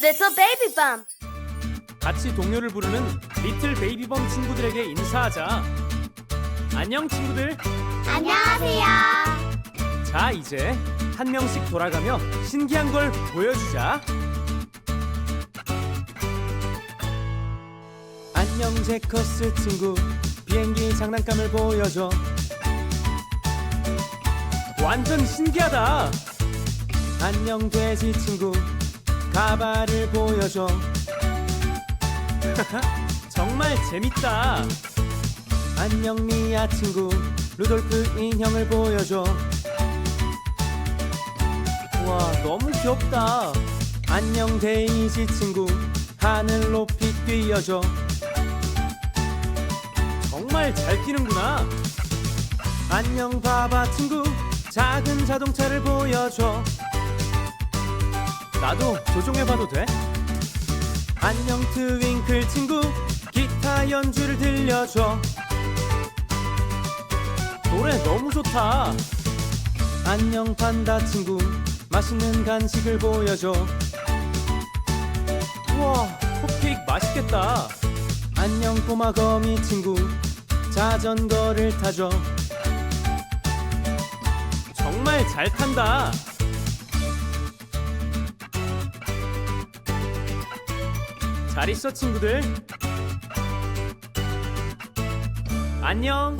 Little Baby Bump. 같이 동료를 부르는 리틀 베이비범 친구들에게 인사하자. 안녕 친구들. 안녕하세요. 자 이제 한 명씩 돌아가며 신기한 걸 보여주자. 안녕 제커스 친구 비행기 장난감을 보여줘. 완전 신기하다. 안녕 돼지 친구 가발을 보여줘. 정말 재밌다. 안녕 미야 친구 루돌프 인형을 보여줘. 와 너무 귀엽다. 안녕 데이지 친구 하늘 높이 뛰어줘. 정말 잘 뛰는구나. 안녕 바바 친구 작은 자동차를 보여줘. 나도 조종해봐도 돼? 안녕 트윙클 친구 기타 연주를 들려줘. 노래 너무 좋다. 안녕 판다 친구 맛있는 간식을 보여줘. 우와 컵케이크 맛있겠다. 안녕 꼬마 거미 친구 자전거를 타줘. 정말 잘 탄다. 잘 있어 친구들. 안녕.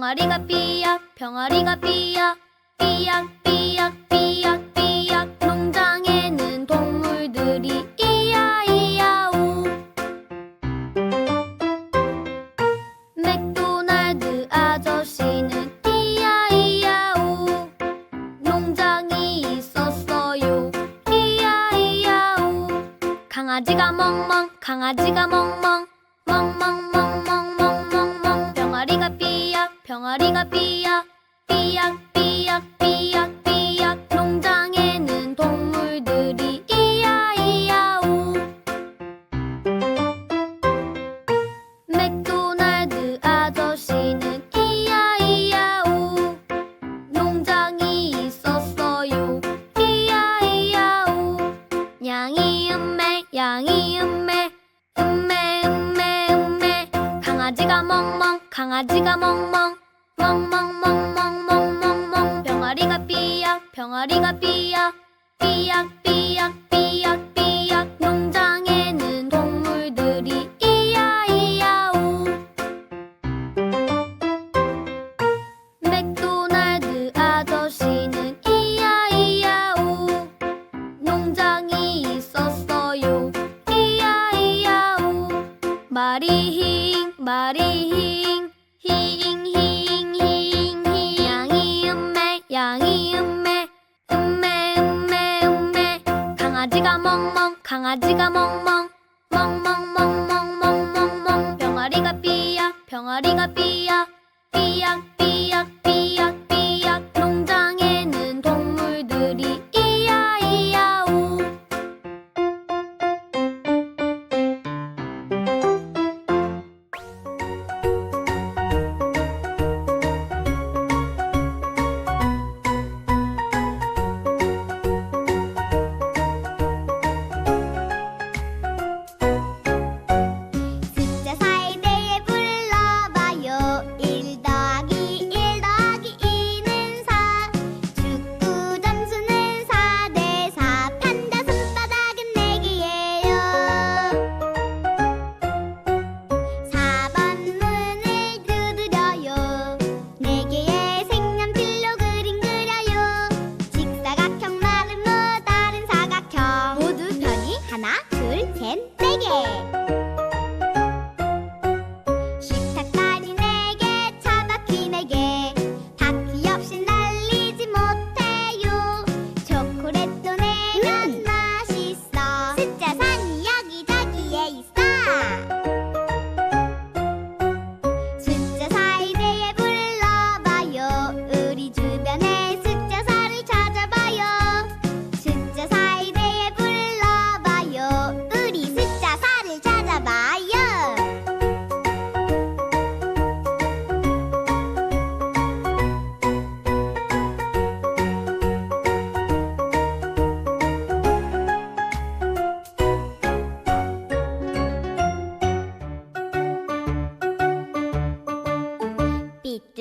병아리가 삐약 병아리가 삐약 삐약 삐약 삐약 삐약. 농장에는 동물들이 이야 이야우. 맥도날드 아저씨는 이야 이야우. 농장이 있었어요. 이야 이야우. 강아지가 멍멍 강아지가 삐약 병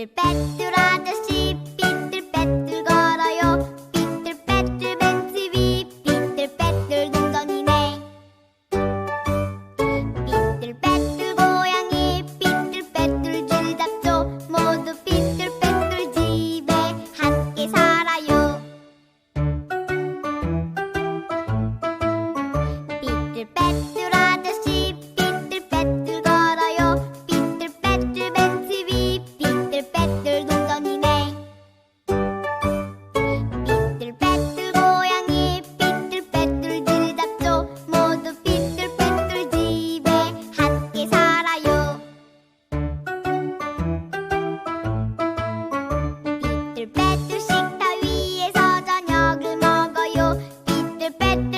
삐뚤 삐뚤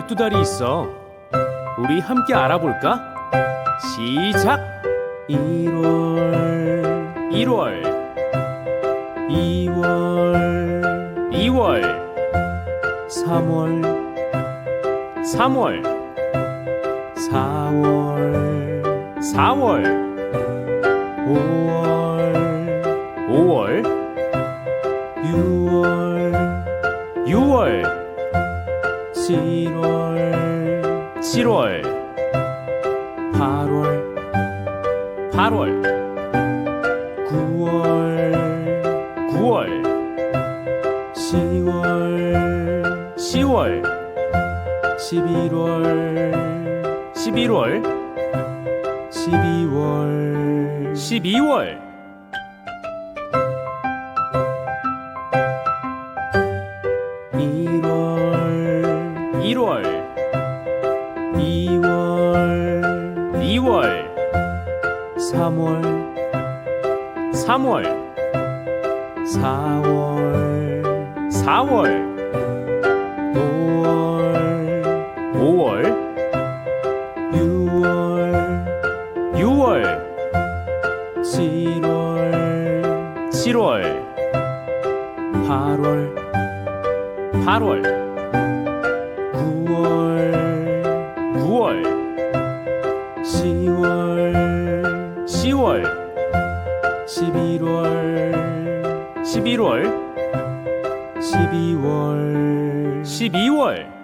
자연에는 12달이 있어. 우리 함께 알아볼까? 시작! 1월, 1월, 2월, 2월, 3월, 3월, 4월, 4월, 5월, 5월, 6월, 10월, 10월, 11월, 11월, 12월, 12월. 10월, 10월, 11월, 11월, 12월, 12월.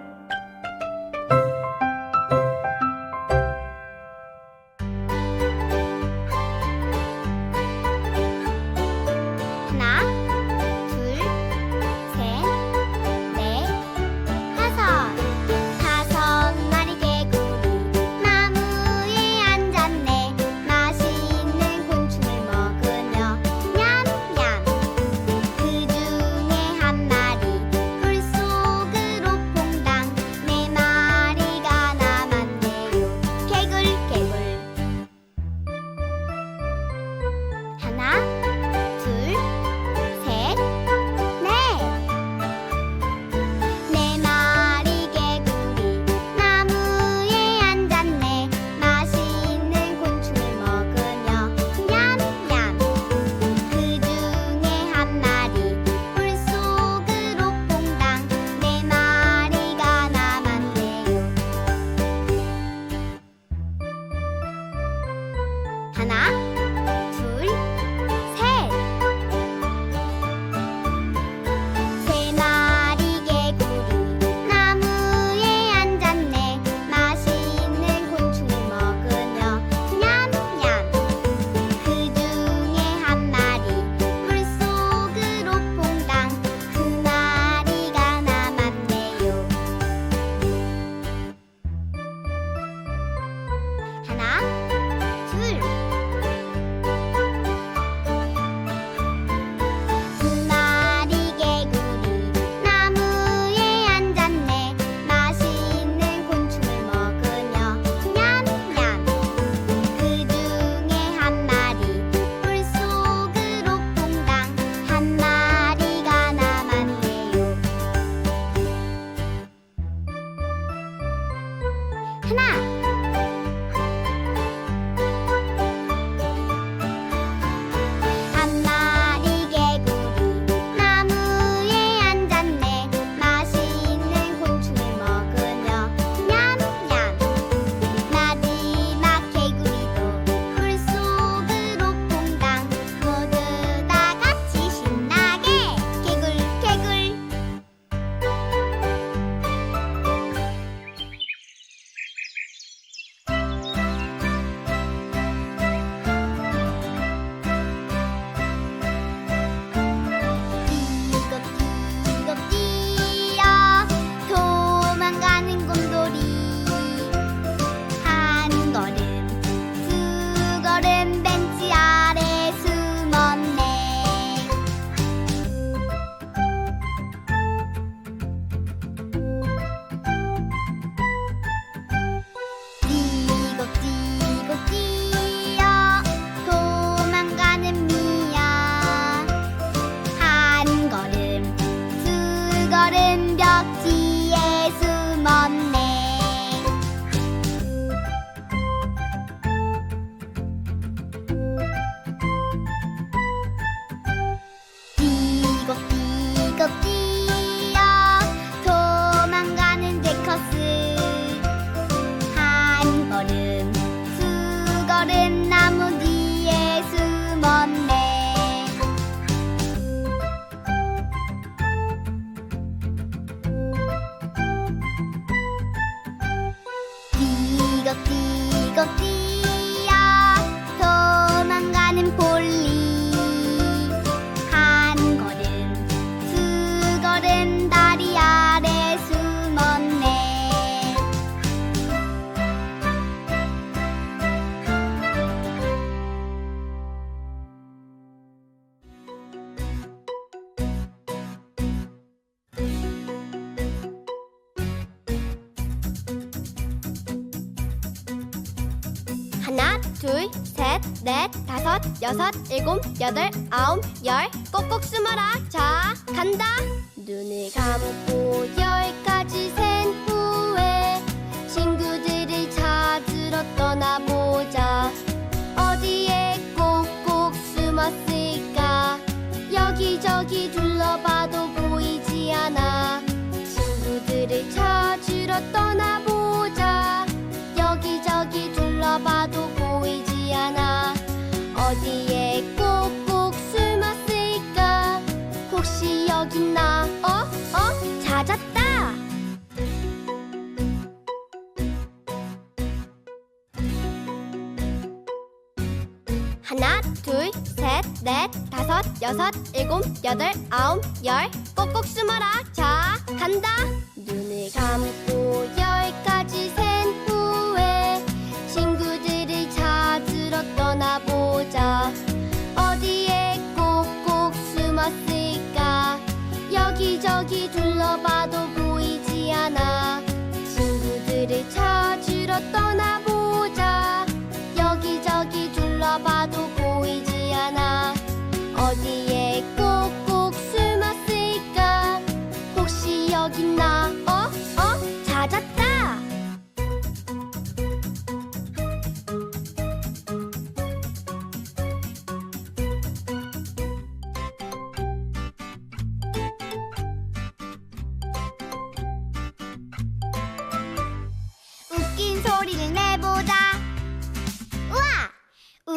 하나, 둘, 셋, 넷, 다섯, 여섯, 일곱, 여덟, 아홉, 열. 꼭꼭 숨어라. 자, 간다. 눈을 감고 열까지 센 후에 친구들을 찾으러 떠나보자. 어디에 꼭꼭 숨었을까? 여기저기 둘러봐도 보이지 않아. 친구들을 찾으러 떠나보자. 둘러봐도 보이지 않아. 어디에 꼭꼭 숨었을까? 혹시 여기 있나? 어? 어? 찾았다! 하나, 둘, 셋, 넷, 다섯, 여섯, 일곱, 여덟, 아홉, 열. 꼭꼭 숨어라. 자, 간다. 눈을 감고 열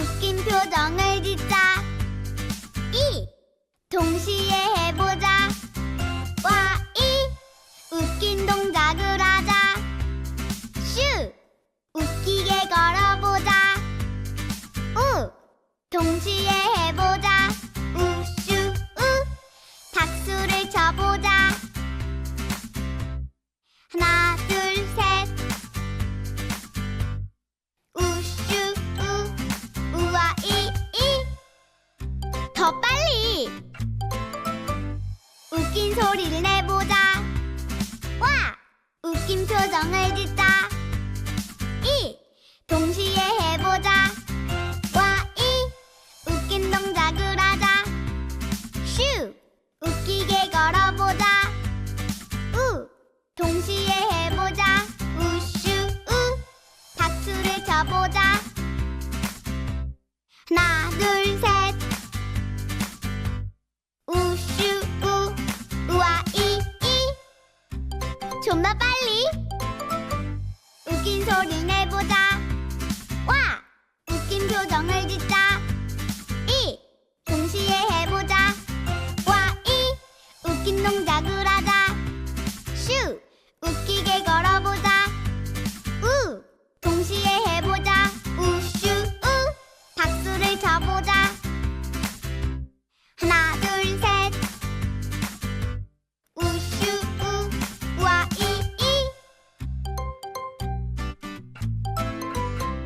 웃긴 표정을 짓자. 이! 동시에 해보자. 와, 이! 웃긴 동작을 하자. 슈! 웃기게 걸어 웃긴 표